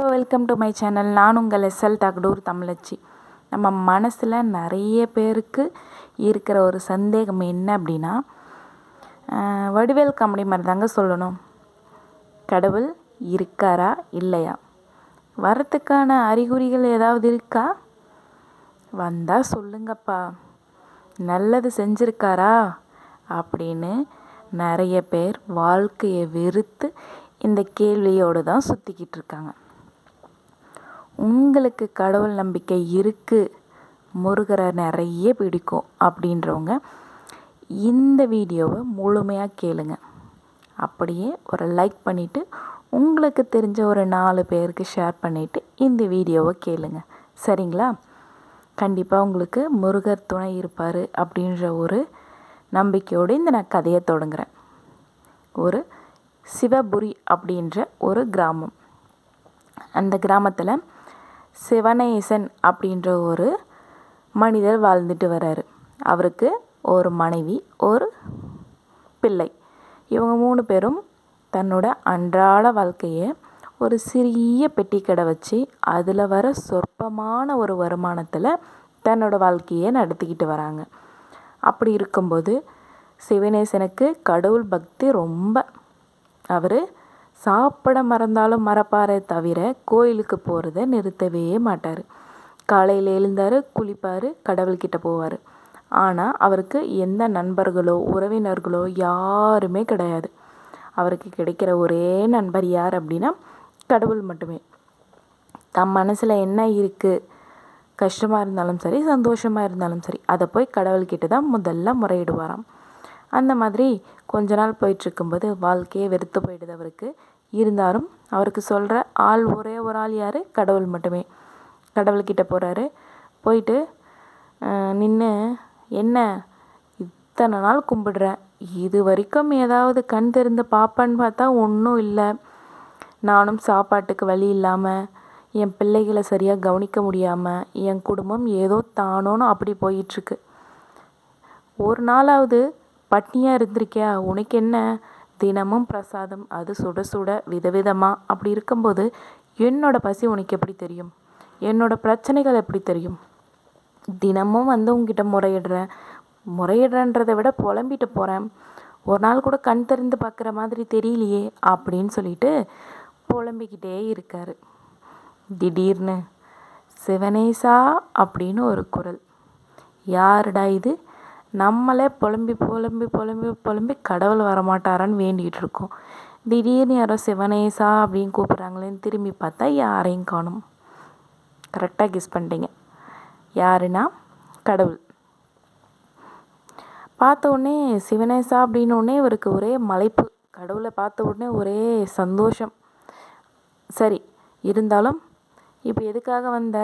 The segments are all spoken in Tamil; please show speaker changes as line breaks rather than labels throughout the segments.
Hello welcome to my channel நான் உங்கள் எஸ்எல் தகடூர் தமிழச்சி. நம்ம மனசில் நிறைய பேருக்கு இருக்கிற ஒரு சந்தேகம் என்ன அப்படின்னா வடிவேல் காமெடி மாதிரி தாங்க சொல்லணும். கடவுள் இருக்காரா இல்லையா? வரத்துக்கான அறிகுறிகள் ஏதாவது இருக்கா? வந்தால் சொல்லுங்கப்பா. நல்லது செஞ்சுருக்காரா? அப்படின்னு நிறைய பேர் வாழ்க்கையை வெறுத்து இந்த கேள்வியோடு தான் சுற்றிக்கிட்டு இருக்காங்க. உங்களுக்கு கடவுள் நம்பிக்கை இருக்குது முருகரை நிறைய பிடிக்கும் அப்படின்றவங்க இந்த வீடியோவை முழுமையாக கேளுங்க. அப்படியே ஒரு லைக் பண்ணிவிட்டு உங்களுக்கு தெரிஞ்ச ஒரு நாலு பேருக்கு ஷேர் பண்ணிவிட்டு இந்த வீடியோவை கேளுங்க. சரிங்களா? கண்டிப்பாக உங்களுக்கு முருகர் துணை இருப்பார் அப்படின்ற ஒரு நம்பிக்கையோடு இந்த நான் கதையை தொடங்குகிறேன் ஒரு சிவபுரி அப்படின்ற ஒரு கிராமம். அந்த கிராமத்தில் சிவனேசன் அப்படின்ற ஒரு மனிதர் வாழ்ந்துட்டு வராரு. அவருக்கு ஒரு மனைவி ஒரு பிள்ளை. இவங்க மூணு பேரும் தன்னோட அன்றாட வாழ்க்கையை ஒரு சிறிய பெட்டி கடை வச்சு அதில் வர சொற்பமான ஒரு வருமானத்தில் தன்னோட வாழ்க்கையை நடத்திக்கிட்டு வராங்க. அப்படி இருக்கும்போது சிவனேசனுக்கு கடவுள் பக்தி ரொம்ப. அவர் சாப்பிட மறந்தாலும் மறப்பாரே தவிர கோயிலுக்கு போகிறத நிறுத்தவே மாட்டார். காலையில் எழுந்தார் குளிப்பார் கடவுள்கிட்ட போவார். ஆனால் அவருக்கு எந்த நண்பர்களோ உறவினர்களோ யாருமே கிடையாது. அவருக்கு கிடைக்கிற ஒரே நண்பர் யார் அப்படின்னா கடவுள் மட்டுமே. தம் மனசில் என்ன இருக்குது கஷ்டமாக இருந்தாலும் சரி சந்தோஷமாக இருந்தாலும் சரி அதை போய் கடவுள்கிட்ட தான் முதல்ல முறையிடுவாராம். அந்த மாதிரி கொஞ்ச நாள் போயிட்டுருக்கும்போது வாழ்க்கையே வெறுத்து போயிடுது அவருக்கு. இருந்தாலும் அவருக்கு சொல்கிற ஆள் ஒரே ஒரு ஆள் யார்? கடவுள் மட்டுமே. கடவுள்கிட்ட போகிறாரு போயிட்டு நின்று என்ன? இத்தனை நாள் கும்பிடுறேன் இது வரைக்கும் ஏதாவது கண் திறந்து பார்ப்பேன்னு பார்த்தா ஒன்றும் இல்லை. நானும் சாப்பாட்டுக்கு வழி இல்லாமல் என் பிள்ளைகளை சரியாக கவனிக்க முடியாமல் என் குடும்பம் ஏதோ தானோன்னு அப்படி போயிட்டுருக்கு ஒரு நாளாவது பட்னியாக இருந்திருக்கியா? உனக்கு என்ன? தினமும் பிரசாதம் அது சுட சுட விதவிதமாக அப்படி இருக்கும்போது என்னோட பசி உனக்கு எப்படி தெரியும்? என்னோட பிரச்சனைகள் எப்படி தெரியும்? தினமும் வந்து உங்ககிட்ட முறையிடுறேன். முறையிடுறேன்றதை விட புலம்பிட்டு போகிறேன் ஒரு நாள் கூட கண் திறந்து பார்க்குற மாதிரி தெரியலையே அப்படின்னு சொல்லிட்டு புலம்பிக்கிட்டே இருக்கார். திடீர்னு சிவனேசா அப்படின்னு ஒரு குரல். யாருடா இது? நம்மளே புலம்பி புலம்பி புலம்பி புலம்பி கடவுள் வரமாட்டாரான்னு வேண்டிகிட்டு இருக்கோம். திடீர்னு யாரோ சிவனேசா அப்படின்னு கூப்பிட்றாங்களேன்னு திரும்பி பார்த்தா யாரையும் காணும். கரெக்டாக கிஸ் பண்ணிட்டீங்க. யாருன்னா? கடவுள். பார்த்த உடனே சிவனேசா அப்படின்னு உடனே இவருக்கு ஒரே மலைப்பு. கடவுளை பார்த்த உடனே ஒரே சந்தோஷம். சரி இருந்தாலும் இப்போ எதுக்காக வந்த?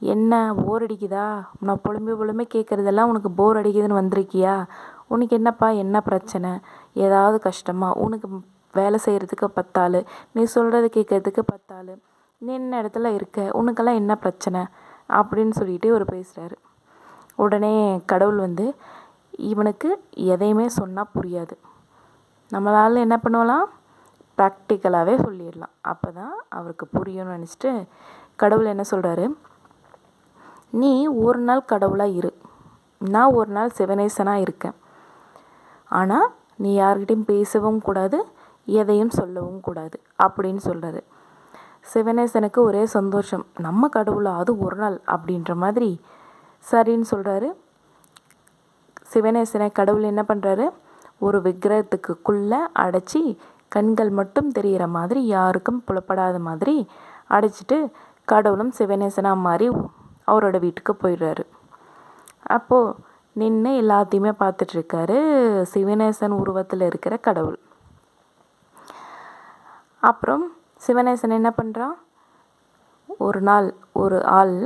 என்ன போர் அடிக்குதா? நான் புலம்பி புலம்பி கேட்குறதெல்லாம் உனக்கு போர் அடிக்குதுன்னு வந்திருக்கியா? உனக்கு என்னப்பா என்ன பிரச்சனை? ஏதாவது கஷ்டமா? உனக்கு வேலை செய்கிறதுக்கு பத்தாள். நீ சொல்கிறத கேட்குறதுக்கு பத்தாள். நீ என்ன இடத்துல இருக்க? உனக்கெல்லாம் என்ன பிரச்சனை? அப்படின்னு சொல்லிட்டு இவர் பேசுகிறாரு உடனே கடவுள் வந்து இவனுக்கு எதையுமே சொன்னால் புரியாது. நம்மளால் என்ன பண்ணலாம்? ப்ராக்டிக்கலாகவே சொல்லிடலாம். அப்போ தான் அவருக்கு புரியும்னு நினச்சிட்டு கடவுள் என்ன சொல்கிறாரு நீ ஒரு நாள் கடவுளாக இரு. நான் ஒரு நாள் சிவனேசனாக இருக்கேன். ஆனால் நீ யார்கிட்டையும் பேசவும் கூடாது எதையும் சொல்லவும் கூடாது அப்படின்னு சொல்கிறது சிவனேசனுக்கு ஒரே சந்தோஷம் நம்ம கடவுளா அது ஒரு நாள் அப்படின்ற மாதிரி சரின்னு சொல்கிறாரு சிவனேசனை கடவுள் என்ன பண்ணுறாரு ஒரு விக்கிரகத்துக்குள்ளே அடைச்சி கண்கள் மட்டும் தெரிகிற மாதிரி யாருக்கும் புலப்படாத மாதிரி அடைச்சிட்டு கடவுளும் சிவனேசனாக மாதிரி அவரோட வீட்டுக்கு போயிடுறாரு. அப்போது நின்று எல்லாத்தையுமே பார்த்துட்ருக்காரு சிவநேசன் உருவத்தில் இருக்கிற கடவுள். அப்புறம் சிவநேசன் என்ன பண்ணுறான் ஒரு நாள் ஒரு ஆள்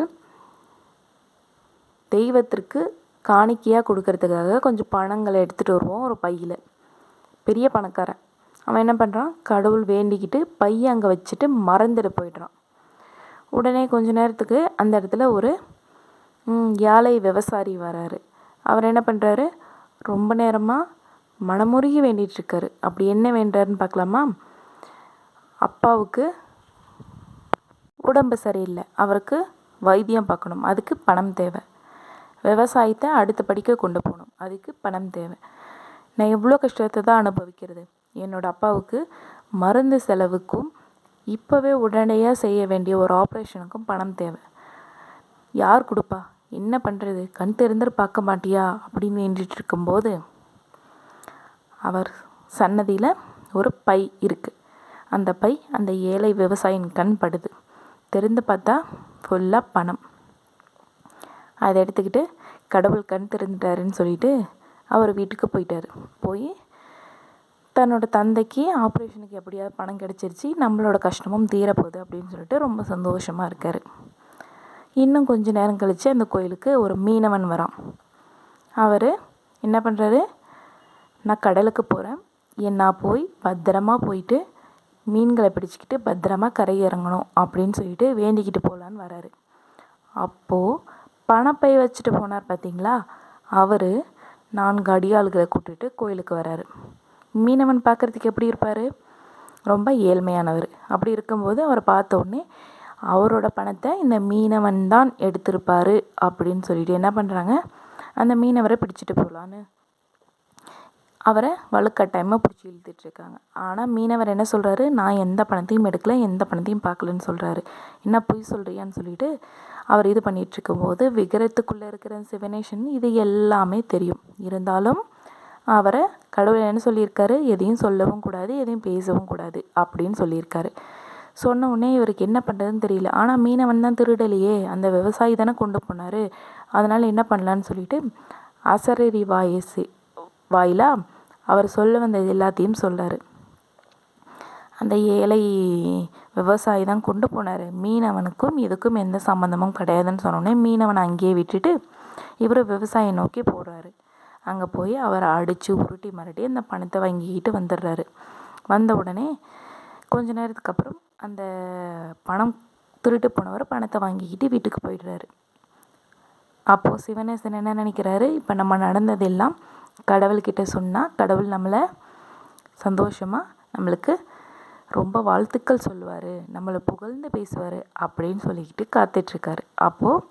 தெய்வத்திற்கு காணிக்கையாக கொடுக்கறதுக்காக கொஞ்சம் பணங்களை எடுத்துகிட்டு வருவோம் ஒரு பையில். பெரிய பணக்காரன். அவன் என்ன பண்ணுறான் கடவுள் வேண்டிக்கிட்டு பையை அங்கே வச்சுட்டு மறந்துட்டு போயிடுறான். உடனே கொஞ்ச நேரத்துக்கு அந்த இடத்துல ஒரு யாழை ஏழை விவசாயி வராரு. அவர் என்ன பண்ணுறாரு ரொம்ப நேரமாக மனமுருகி வேண்டிகிட்ருக்காரு அப்படி என்ன வேண்டாருன்னு பார்க்கலாமா? அப்பாவுக்கு உடம்பு சரியில்லை. அவருக்கு வைத்தியம் பார்க்கணும். அதுக்கு பணம் தேவை. விவசாயத்தை அடுத்த படிக்க கொண்டு போகணும். அதுக்கு பணம் தேவை. நான் எவ்வளோ கஷ்டத்தை தான் அனுபவிக்கிறது. என்னோடய அப்பாவுக்கு மருந்து செலவுக்கும் இப்போவே உடனடியாக செய்ய வேண்டிய ஒரு ஆப்ரேஷனுக்கும் பணம் தேவை. யார் கொடுப்பா? என்ன பண்ணுறது கண் திறந்து பார்க்க மாட்டியா? அப்படின்னு வேண்டிகிட்டு இருக்கும்போது அவர் சன்னதியில் ஒரு பை இருக்குது அந்த பை அந்த ஏழை விவசாயின் கண் படுது. திறந்து பார்த்தா ஃபுல்லாக பணம். அதை எடுத்துக்கிட்டு கடவுள் கண் திறந்துட்டாருன்னு சொல்லிட்டு அவர் வீட்டுக்கு போயிட்டார். போய் தன்னோட தந்தைக்கு ஆப்ரேஷனுக்கு எப்படியாவது பணம் கிடச்சிருச்சு நம்மளோட கஷ்டமும் தீரப்போகுது அப்படின்னு சொல்லிட்டு ரொம்ப சந்தோஷமாக இருக்கார். இன்னும் கொஞ்ச நேரம் கழித்து அந்த கோயிலுக்கு ஒரு மீனவன் வரான். அவர் என்ன பண்ணுறாரு நான் கடலுக்கு போகிறேன் என்ன போய் பத்திரமா போயிட்டு மீன்களை பிடிச்சிக்கிட்டு பத்திரமா கரை இறங்கணும் அப்படின்னு சொல்லிட்டு வேண்டிக்கிட்டு போகலான்னு வராரு. அப்போது பணப்பை வச்சுட்டு போனார் பார்த்தீங்களா அவர் நான்கு அடியாளுகளை கூட்டிகிட்டு கோயிலுக்கு வராரு. மீனவன் பார்க்குறதுக்கு எப்படி இருப்பார்? ரொம்ப ஏழ்மையானவர். அப்படி இருக்கும்போது அவரை பார்த்த உடனே அவரோட பணத்தை இந்த மீனவன் தான் எடுத்திருப்பார் அப்படின்னு சொல்லிட்டு என்ன பண்ணுறாங்க அந்த மீனவரை பிடிச்சிட்டு போகலான்னு அவரை வலுக்கட்டாயமாக பிடிச்சி இழுத்துட்ருக்காங்க ஆனால் மீனவர் என்ன சொல்கிறாரு நான் எந்த பணத்தையும் எடுக்கல எந்த பணத்தையும் பார்க்கலன்னு சொல்கிறாரு என்ன பொய் சொல்கிறியான்னு சொல்லிட்டு அவர் இது பண்ணிகிட்ருக்கும்போது விக்கிரத்துக்குள்ளே இருக்கிற சிவனேஷன் இது எல்லாமே தெரியும். இருந்தாலும் அவரை கடவுள் என்ன சொல்லியிருக்காரு. எதையும் சொல்லவும் கூடாது எதையும் பேசவும் கூடாது அப்படின்னு சொல்லியிருக்காரு. சொன்ன உடனே இவருக்கு என்ன பண்ணுறதுன்னு தெரியல. ஆனால் மீனவன் தான் திருடலையே அந்த விவசாயி தானே கொண்டு போனார். அதனால் என்ன பண்ணலான்னு சொல்லிட்டு அசரரி வாயசு வாயிலாக அவர் சொல்ல வந்தது எல்லாத்தையும் சொல்கிறாரு அந்த ஏழை விவசாயி தான் கொண்டு போனார். மீனவனுக்கும் இதுக்கும் எந்த சம்மந்தமும் கிடையாதுன்னு சொன்னோடனே மீனவனை அங்கேயே விட்டுட்டு இவர் விவசாயம் நோக்கி போகிறாரு அங்கே போய் அவரை அடித்து உருட்டி மிரட்டி அந்த பணத்தை வாங்கிக்கிட்டு வந்துடுறாரு. வந்த உடனே கொஞ்ச நேரத்துக்கு அப்புறம் அந்த பணம் திருட்டு போனவர் பணத்தை வாங்கிக்கிட்டு வீட்டுக்கு போயிடுறாரு. அப்போது சிவனேசன் என்ன நினைக்கிறாரு? இப்போ நம்ம நடந்ததெல்லாம் கடவுள்கிட்ட சொன்னால் கடவுள் நம்மளை சந்தோஷமாக நம்மளுக்கு ரொம்ப வாழ்த்துக்கள் சொல்லுவார் நம்மளை புகழ்ந்து பேசுவார் அப்படின்னு சொல்லிக்கிட்டு காத்துட்ருக்காரு அப்போது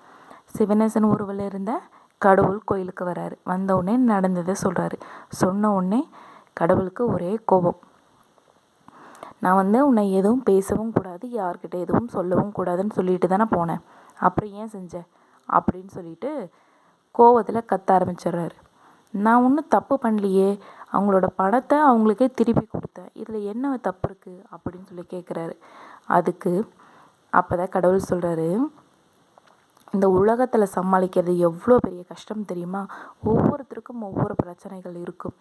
சிவனேசன் ஊர்வலில் இருந்த கடவுள் கோயிலுக்கு வராரு. வந்த உடனே நடந்ததை சொல்கிறாரு சொன்ன உடனே கடவுளுக்கு ஒரே கோபம். நான் வந்து உன்னை எதுவும் பேசவும் கூடாது யார்கிட்ட எதுவும் சொல்லவும் கூடாதுன்னு சொல்லிட்டு தானே போனேன். அப்புறம் ஏன் செஞ்ச? அப்படின்னு சொல்லிட்டு கோவத்தில் கத்த ஆரம்பிச்சிடுறாரு. நான் ஒன்றும் தப்பு பண்ணலையே. அவங்களோட பணத்தை அவங்களுக்கே திருப்பி கொடுத்தேன். இதில் என்ன தப்பு இருக்குது அப்படின்னு சொல்லி கேட்குறாரு அதுக்கு அப்போ தான் கடவுள் சொல்கிறாரு இந்த உலகத்தில் சமாளிக்கிறது எவ்வளோ பெரிய கஷ்டம் தெரியுமா? ஒவ்வொருத்தருக்கும் ஒவ்வொரு பிரச்சனைகள் இருக்கும்.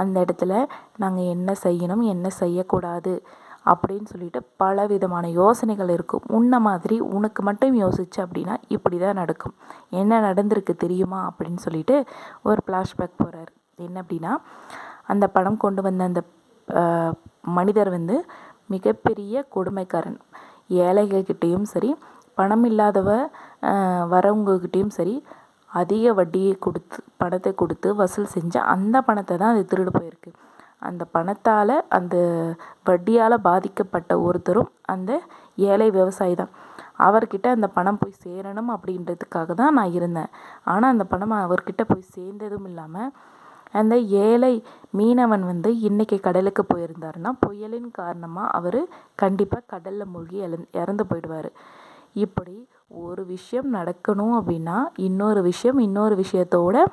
அந்த இடத்துல நாங்கள் என்ன செய்யணும் என்ன செய்யக்கூடாது அப்படின்னு சொல்லிட்டு பல விதமான யோசனைகள் இருக்கும். உன்ன மாதிரி உனக்கு மட்டும் யோசிச்சு அப்படின்னா இப்படி தான் நடக்கும். என்ன நடந்திருக்கு தெரியுமா? அப்படின்னு சொல்லிட்டு ஒரு ஃப்ளாஷ்பேக் போகிறார் என்ன அப்படின்னா அந்த படம் கொண்டு வந்த அந்த மனிதர் வந்து மிகப்பெரிய கொடுமைக்காரன். ஏழைகள்கிட்டேயும் சரி பணம் இல்லாதவ வரவங்கக்கிட்டேயும் சரி அதிக வட்டியை கொடுத்து பணத்தை கொடுத்து வசூல் செஞ்சு அந்த பணத்தை தான் அது திருடு போயிருக்கு. அந்த பணத்தால் அந்த வட்டியால் பாதிக்கப்பட்ட ஒருத்தரும் அந்த ஏழை விவசாயி தான். அவர்கிட்ட அந்த பணம் போய் சேரணும் அப்படின்றதுக்காக தான் நான் இருந்தேன். ஆனால் அந்த பணம் அவர்கிட்ட போய் சேர்ந்ததும் இல்லாமல் அந்த ஏழை மீனவன் வந்து இன்றைக்கி கடலுக்கு போயிருந்தாருன்னா புயலின் காரணமாக அவர் கண்டிப்பாக கடலில் மூழ்கி இறந்து போயிடுவார். இப்படி ஒரு விஷயம் நடக்கணும் அப்படின்னா இன்னொரு விஷயம் இன்னொரு விஷயத்தோட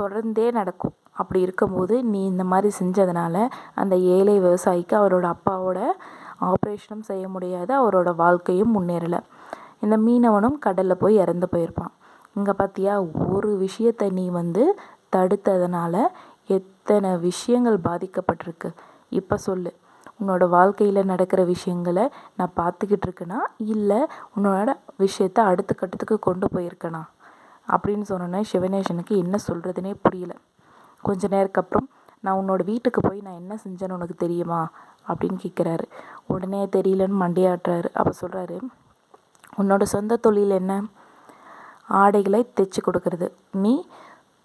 தொடர்ந்தே நடக்கும். அப்படி இருக்கும்போது நீ இந்த மாதிரி செஞ்சதுனால அந்த ஏழை விவசாயிக்கு அவரோட அப்பாவோட ஆப்ரேஷனும் செய்ய முடியாது அவரோட வாழ்க்கையும் முன்னேறலை. இந்த மீனவனும் கடலில் போய் இறந்து போயிருப்பான். இங்கே பார்த்தியா ஒரு விஷயத்தை நீ வந்து தடுத்ததுனால எத்தனை விஷயங்கள் பாதிக்கப்பட்டிருக்கு. இப்போ சொல்லு. உன்னோட வாழ்க்கையில் நடக்கிற விஷயங்களை நான் பார்த்துக்கிட்டு இருக்கேனா? இல்லை உன்னோட விஷயத்த அடுத்த கட்டத்துக்கு கொண்டு போயிருக்கேனா? அப்படின்னு சொன்னோன்னே சிவனேஷனுக்கு என்ன சொல்கிறதுனே புரியல. கொஞ்ச நேரத்துக்கு அப்புறம் நான் உன்னோட வீட்டுக்கு போய் நான் என்ன செஞ்சேன்னு உனக்கு தெரியுமா? அப்படின்னு கேட்குறாரு உடனே தெரியலன்னு மண்டையாட்டுறாரு. அப்போ சொல்கிறாரு உன்னோட சொந்த தொழில் என்ன? ஆடைகளை தைச்சி கொடுக்கறது. நீ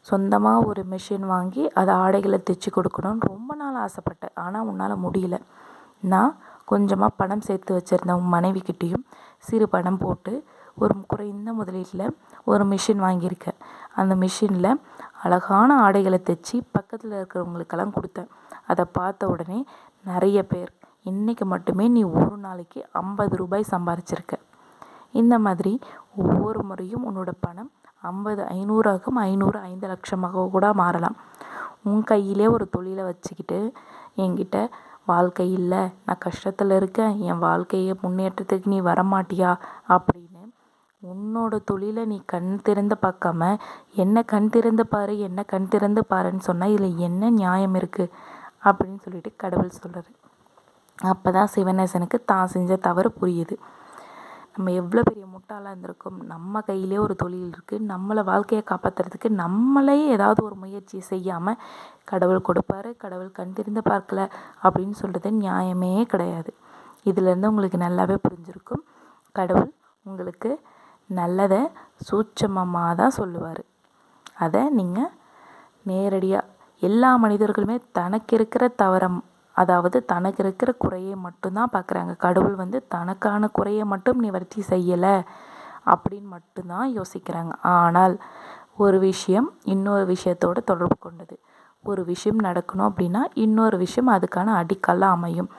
சொந்தமாக ஒரு மிஷின் வாங்கி அதை ஆடைகளை தைச்சி கொடுக்கணும்னு ரொம்ப நாள் ஆசைப்பட்டேன் ஆனால் உன்னால் முடியல. நான் கொஞ்சமாக பணம் சேர்த்து வச்சுருந்த உன் மனைவிக்கிட்டேயும் சிறு பணம் போட்டு ஒரு குறைந்த முதலீட்டில் ஒரு மிஷின் வாங்கியிருக்கேன். அந்த மிஷினில் அழகான ஆடைகளை தைச்சி பக்கத்தில் இருக்கிறவங்களுக்கெல்லாம் கொடுத்தேன். அதை பார்த்த உடனே நிறைய பேர் இன்றைக்கு மட்டுமே நீ ஒரு நாளைக்கு ஐம்பது ரூபாய் சம்பாரிச்சிருக்க. இந்த மாதிரி ஒவ்வொரு முறையும் உன்னோட பணம் ஐம்பது ஐநூறாகும் ஐநூறு ஐந்து லட்சமாக கூட மாறலாம். உன் கையிலே ஒரு தொழிலை வச்சுக்கிட்டு என்கிட்ட வாழ்க்கை இல்லை. நான் கஷ்டத்தில் இருக்கேன். என் வாழ்க்கையை முன்னேற்றத்துக்கு நீ வரமாட்டியா? அப்படின்னு உன்னோட தொழிலை நீ கண் திறந்து பார்க்காம என்ன கண் திறந்து பாரு என்ன கண் திறந்து பாருன்னு சொன்னால் இதில் என்ன நியாயம் இருக்குது அப்படின்னு சொல்லிட்டு கடவுள் சொல்கிறாரு அப்போ தான் சிவநேசனுக்கு தான் செஞ்ச தவறு புரியுது. நம்ம எவ்வளோ பெரிய முட்டாளாக இருந்திருக்கோம். நம்ம கையிலே ஒரு தொழில் இருக்குது நம்மளை வாழ்க்கையை காப்பாற்றுறதுக்கு நம்மளே ஏதாவது ஒரு முயற்சி செய்யாமல் கடவுள் கொடுப்பாரு கடவுள் கண் திறந்து பார்க்கல அப்படின்னு சொல்கிறது நியாயமே கிடையாது. இதுலேருந்து உங்களுக்கு நல்லாவே புரிஞ்சிருக்கும். கடவுள் உங்களுக்கு நல்லதை சூட்சமமாக தான் சொல்லுவார். அதை நீங்கள் நேரடியாக எல்லா மனிதர்களுமே தனக்கு இருக்கிற தவறம் அதாவது தனக்கு இருக்கிற குறையை மட்டும்தான் பார்க்குறாங்க. கடவுள் வந்து தனக்கான குறையை மட்டும் நிவர்த்தி செய்யலை அப்படின்னு மட்டும்தான் யோசிக்கிறாங்க. ஆனால் ஒரு விஷயம் இன்னொரு விஷயத்தோட தொடர்பு கொண்டது. ஒரு விஷயம் நடக்கணும் அப்படின்னா இன்னொரு விஷயம் அதுக்கான அடிக்கல்லாக அமையும்.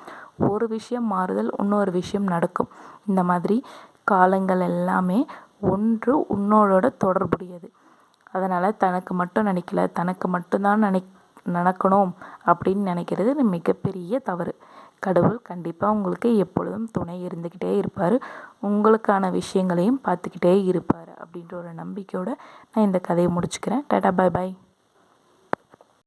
ஒரு விஷயம் மாறுதல் இன்னொரு விஷயம் நடக்கும். இந்த மாதிரி காலங்கள் எல்லாமே ஒன்று உன்னோட தொடர்புடையது. அதனால் தனக்கு மட்டும் நினைக்கல தனக்கு மட்டும்தான் நினை நடக்கணும் அப்படின்னு நினைக்கிறது மிகப்பெரிய தவறு. கடவுள் கண்டிப்பாக உங்களுக்கு எப்பொழுதும் துணை இருந்துக்கிட்டே இருப்பார். உங்களுக்கான விஷயங்களையும் பார்த்துக்கிட்டே இருப்பார் அப்படின்ற ஒரு நம்பிக்கையோடு நான் இந்த கதையை முடிச்சுக்கிறேன். டாடா பாய் பாய்.